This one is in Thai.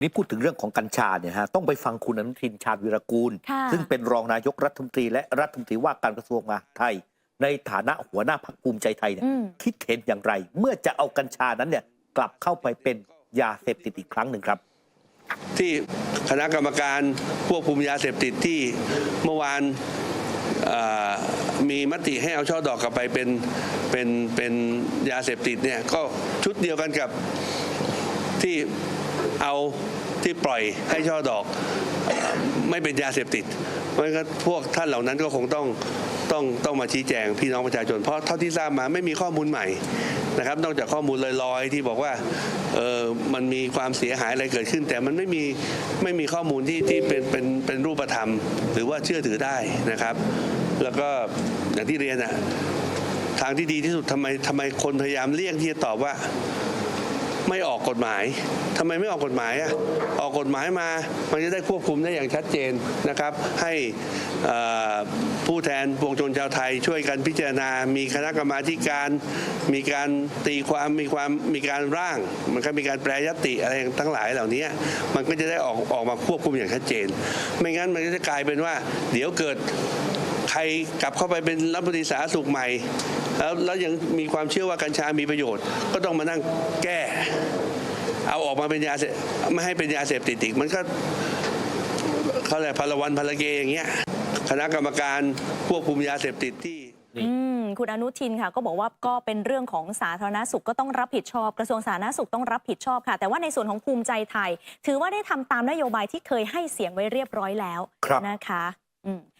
นี่พูดถึงเรื่องของกัญชาเนี่ยฮะต้องไปฟังคุณอนุทินชาญวิรกูลค่ะซึ่งเป็นรองนายกรัฐมนตรีและรัฐมนตรีว่าการกระทรวงมหาดไทย ในฐานะหัวหน้าพรรคภูมิใจไทยเนี่ยอืมคิดเห็นอย่างไร เมื่อจะเอากัญชานั้นเนี่ยกลับเข้าไปเป็นยาเสพติดอีกครั้งหนึ่งครับ ที่คณะกรรมการควบคุมยาเสพติดที่เมื่อวานเอ่อมีมติให้เอาช่อดอกกลับไปเป็นเป็นเป็นยาเสพติดเนี่ยก็ชุดเดียวกันกับที่ เอาที่ปล่อยให้ช่อดอกไม่เป็นยาเสพติดเพราะงั้นพวกท่านเหล่านั้นก็คงต้องต้องต้องมาชี้แจงพี่น้องประชาชน เพราะเท่าที่ทราบมาไม่มีข้อมูลใหม่นะครับ นอกจากข้อมูลลอยๆ ที่บอกว่าเออมันมีความเสียหายอะไรเกิดขึ้น แต่มันไม่มีไม่มีข้อมูลที่ที่เป็นเป็นเป็นรูปธรรม หรือว่าเชื่อถือได้นะครับ แล้วก็อย่างที่เรียนอะทางที่ดีที่สุดทำไมทำไมคนพยายามเลี่ยงที่จะตอบว่า ไม่ออกกฎหมายทำไมไม่ออกกฎหมายอะออกกฎหมายมา มันจะได้ควบคุมได้อย่างชัดเจนนะครับ ให้ผู้แทนปวงชนชาวไทยช่วยกันพิจารณา มีคณะกรรมาการ มีการตีความมีความมีการร่าง มันก็มีการแปรยติอะไรทั้งหลายเหล่านี้มันก็จะได้ออกออกมาควบคุมอย่างชัดเจน ไม่งั้นมันก็จะกลายเป็นว่า เดี๋ยวเกิด ใครกลับเข้าไปเป็นรัฐมนตรีสาธารณสุขใหม่ แล้วแล้วยังมีความเชื่อว่ากัญชามีประโยชน์ ก็ต้องมานั่งแก้ เอาออกมาเป็นยาเสพไม่ให้เป็นยาเสพติดอีกมันก็เขาเรียกพลวันพลเกอย่างเงี้ยคณะกรรมการควบคุมยาเสพติดที่นี่อืมคุณอนุทินค่ะก็บอกว่าก็เป็นเรื่องของสาธารณสุขก็ต้องรับผิดชอบ กระทรวงสาธารณสุขต้องรับผิดชอบค่ะ แต่ว่าในส่วนของภูมิใจไทย ถือว่าได้ทำตามนโยบายที่เคยให้เสียงไว้เรียบร้อยแล้วครับนะคะอืม